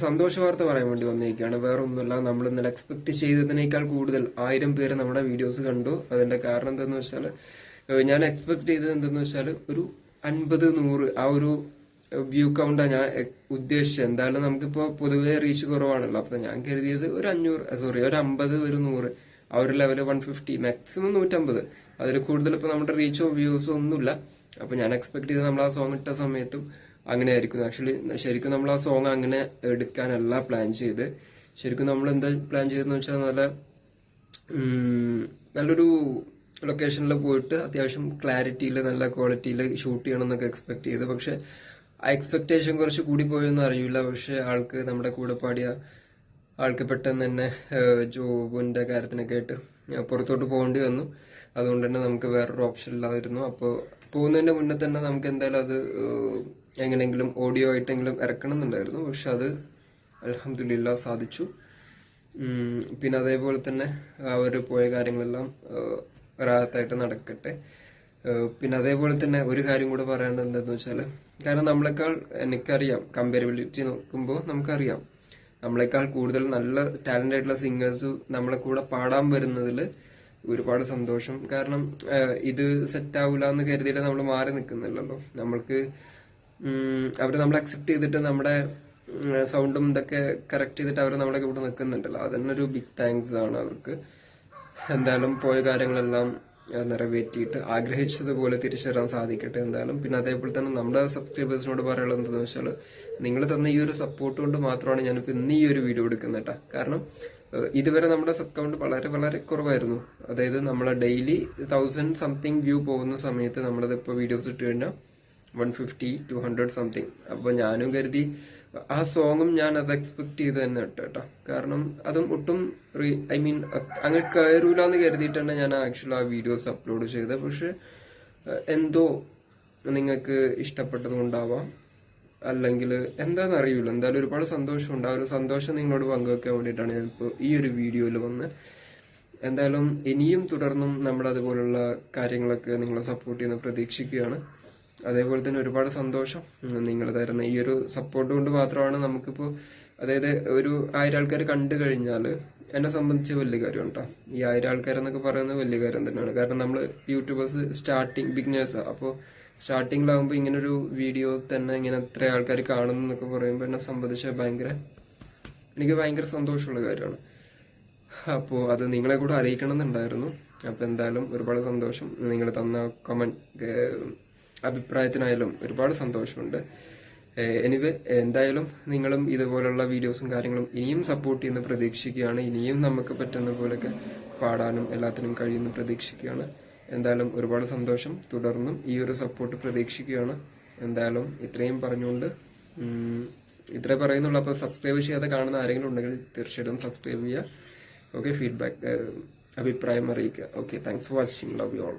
സന്തോഷ വാർത്ത പറയാൻ വേണ്ടി വന്നിരിക്കുകയാണ്. വേറെ ഒന്നുമില്ല നമ്മൾ ഇന്നലെ എക്സ്പെക്ട് ചെയ്തതിനേക്കാൾ കൂടുതൽ ആയിരം പേര് നമ്മുടെ വീഡിയോസ് കണ്ടു. അതിന്റെ കാരണം എന്താന്ന് വെച്ചാൽ ഞാൻ എക്സ്പെക്ട് ചെയ്തത് എന്തെന്ന് വെച്ചാൽ ഒരു അൻപത് നൂറ് ആ ഒരു വ്യൂ കൗണ്ടാണ് ഞാൻ ഉദ്ദേശിച്ചത്. എന്തായാലും നമുക്കിപ്പോ പൊതുവേ റീച്ച് കുറവാണല്ലോ. അപ്പൊ ഞാൻ കരുതിയത് ഒരു അഞ്ഞൂറ് സോറി ഒരു അമ്പത് ഒരു നൂറ് ആ ഒരു ലെവൽ വൺ ഫിഫ്റ്റി മാക്സിമം നൂറ്റമ്പത്. അതിൽ കൂടുതൽ ഇപ്പൊ നമ്മുടെ റീച്ചോ വ്യൂസോ ഒന്നുമില്ല. അപ്പൊ ഞാൻ എക്സ്പെക്ട് ചെയ്ത് നമ്മൾ ആ സോങ് ഇട്ട സമയത്തും അങ്ങനെ ആയിരിക്കും ആക്ച്വലി ശരിക്കും നമ്മൾ ആ സോങ് അങ്ങനെ എടുക്കാനല്ല പ്ലാൻ ചെയ്ത് ശരിക്കും നമ്മൾ എന്താ പ്ലാൻ ചെയ്തെന്ന് വെച്ചാൽ നല്ല നല്ലൊരു ലൊക്കേഷനിൽ പോയിട്ട് അത്യാവശ്യം ക്ലാരിറ്റിയിൽ നല്ല ക്വാളിറ്റിയിൽ ഷൂട്ട് ചെയ്യണം എന്നൊക്കെ എക്സ്പെക്ട് ചെയ്ത്. പക്ഷെ ആ എക്സ്പെക്ടേഷൻ കുറച്ച് കൂടി പോയെന്ന് അറിയില്ല. പക്ഷെ ആൾക്ക് നമ്മുടെ കൂടെ പാടിയ ആൾക്ക് പെട്ടെന്ന് തന്നെ ജോബിന്റെ കാര്യത്തിനൊക്കെ ആയിട്ട് പുറത്തോട്ട് പോകേണ്ടി വന്നു. അതുകൊണ്ട് തന്നെ നമുക്ക് വേറൊരു ഓപ്ഷൻ ഇല്ലാതിരുന്നു. അപ്പോൾ പോകുന്നതിന്റെ മുന്നേ തന്നെ നമുക്ക് എന്തായാലും അത് എങ്ങനെയെങ്കിലും ഓഡിയോ ആയിട്ടെങ്കിലും ഇറക്കണം എന്നുണ്ടായിരുന്നു പക്ഷെ അത് അലഹമില്ല സാധിച്ചു. പിന്നെ അതേപോലെ തന്നെ അവർ പോയ കാര്യങ്ങളെല്ലാം റാഹത്തായിട്ട് നടക്കട്ടെ. പിന്നെ അതേപോലെ തന്നെ ഒരു കാര്യം കൂടെ പറയേണ്ടത് എന്താന്ന് വെച്ചാൽ കാരണം നമ്മളെക്കാൾ എനിക്കറിയാം കമ്പാരബിലിറ്റി നോക്കുമ്പോൾ നമുക്കറിയാം നമ്മളെക്കാൾ കൂടുതൽ നല്ല ടാലന്റ് ആയിട്ടുള്ള സിംഗേഴ്സ് നമ്മളെ കൂടെ പാടാൻ വരുന്നതിൽ ഒരുപാട് സന്തോഷം. കാരണം ഇത് സെറ്റ് ആവില്ല എന്ന് കരുതിയിട്ട് നമ്മൾ മാറി നിൽക്കുന്നില്ലല്ലോ. നമ്മൾക്ക് നമ്മളെ നമ്മൾ അക്സെപ്റ്റ് ചെയ്തിട്ട് നമ്മുടെ സൗണ്ടും ഇതൊക്കെ കറക്റ്റ് ചെയ്തിട്ട് അവർ നമ്മളെ ഇവിടെ നിൽക്കുന്നുണ്ടല്ലോ അതന്നെ ഒരു ബിഗ് താങ്ക്സ് ആണ് അവർക്ക്. എന്തായാലും പോയ കാര്യങ്ങളെല്ലാം നിറവേറ്റിയിട്ട് ആഗ്രഹിച്ചതുപോലെ തിരിച്ചു വരാൻ സാധിക്കട്ടെ എന്തായാലും. പിന്നെ അതേപോലെ തന്നെ നമ്മുടെ സബ്സ്ക്രൈബേഴ്സിനോട് പറയാനുള്ളത് എന്താണെന്ന് വെച്ചാൽ നിങ്ങൾ തന്ന ഈ ഒരു സപ്പോർട്ട് കൊണ്ട് മാത്രമാണ് ഞാനിപ്പോൾ ഇന്ന് ഈ ഒരു വീഡിയോ എടുക്കുന്നത് കേട്ടോ. കാരണം ഇതുവരെ നമ്മുടെ സബ് കൗണ്ട് വളരെ വളരെ കുറവായിരുന്നു. അതായത് നമ്മളെ ഡെയിലി തൗസൻഡ് സംതിങ് വ്യൂ പോകുന്ന സമയത്ത് നമ്മളത് ഇപ്പോൾ വീഡിയോസ് ഇട്ട് കഴിഞ്ഞാൽ one fifty two hundred something അപ്പൊ ഞാനും കരുതി ആ സോങ്ങും ഞാൻ അത് എക്സ്പെക്ട് ചെയ്ത് തന്നെ ഇട്ടു കേട്ടോ കാരണം അതും ഒട്ടും ഐ മീൻ അങ്ങനെ കയറൂല എന്ന് കരുതിയിട്ടാണ് ഞാൻ ആക്ച്വലി ആ വീഡിയോസ് അപ്ലോഡ് ചെയ്തത് പക്ഷെ എന്തോ നിങ്ങൾക്ക് ഇഷ്ടപ്പെട്ടത് കൊണ്ടാവാം. അല്ലെങ്കിൽ എന്താണെന്ന് അറിയില്ല എന്തായാലും ഒരുപാട് സന്തോഷമുണ്ട് ആ ഒരു സന്തോഷം നിങ്ങളോട് പങ്കുവെക്കാൻ വേണ്ടിയിട്ടാണ് ഞാനിപ്പോൾ ഈ ഒരു വീഡിയോയിൽ വന്ന്. എന്തായാലും ഇനിയും തുടർന്നും നമ്മൾ അതുപോലുള്ള കാര്യങ്ങളൊക്കെ നിങ്ങളെ സപ്പോർട്ട് ചെയ്യുന്ന പ്രതീക്ഷിക്കുകയാണ്. അതേപോലെ തന്നെ ഒരുപാട് സന്തോഷം നിങ്ങൾ തരുന്ന ഈ ഒരു സപ്പോർട്ട് കൊണ്ട് മാത്രമാണ് നമുക്കിപ്പോൾ അതായത് ഒരു ആയിരം ആൾക്കാർ കണ്ടു കഴിഞ്ഞാൽ എന്നെ സംബന്ധിച്ച് വലിയ കാര്യം കേട്ടോ ഈ ആയിരം ആൾക്കാരെന്നൊക്കെ പറയുന്നത് വലിയ കാര്യം തന്നെയാണ്. കാരണം നമ്മൾ യൂട്യൂബേഴ്സ് സ്റ്റാർട്ടിങ് ബിഗിനേഴ്സാണ് അപ്പോൾ സ്റ്റാർട്ടിങ്ങിലാകുമ്പോൾ ഇങ്ങനൊരു വീഡിയോ തന്നെ ഇങ്ങനെ എത്ര ആൾക്കാർ കാണുന്നു എന്നൊക്കെ പറയുമ്പോൾ എന്നെ സംബന്ധിച്ച് ഭയങ്കര എനിക്ക് ഭയങ്കര സന്തോഷമുള്ള കാര്യമാണ്. അപ്പോൾ അത് നിങ്ങളെ കൂടെ അറിയിക്കണം എന്നുണ്ടായിരുന്നു അപ്പോൾ എന്തായാലും ഒരുപാട് സന്തോഷം നിങ്ങൾ തന്ന കമന്റ് അഭിപ്രായത്തിനായാലും ഒരുപാട് സന്തോഷമുണ്ട്. എനിവേ എന്തായാലും നിങ്ങളും ഇതുപോലുള്ള വീഡിയോസും കാര്യങ്ങളും ഇനിയും സപ്പോർട്ട് ചെയ്യുന്ന പ്രതീക്ഷിക്കുകയാണ്. ഇനിയും നമുക്ക് പറ്റുന്ന പോലെയൊക്കെ പാടാനും എല്ലാത്തിനും കഴിയുന്ന പ്രതീക്ഷിക്കുകയാണ്. എന്തായാലും ഒരുപാട് സന്തോഷം. തുടർന്നും ഈ ഒരു സപ്പോർട്ട് പ്രതീക്ഷിക്കുകയാണ്. എന്തായാലും ഇത്രയും പറഞ്ഞുകൊണ്ട് ഇത്രേ പറയുന്നുള്ളൂ. അപ്പോൾ സബ്സ്ക്രൈബ് ചെയ്യാതെ കാണുന്ന ആരെങ്കിലും ഉണ്ടെങ്കിൽ തീർച്ചയായിട്ടും സബ്സ്ക്രൈബ് ചെയ്യുക. ഓക്കെ ഫീഡ്ബാക്ക് അഭിപ്രായം അറിയിക്കുക. Okay thanks for watching love you all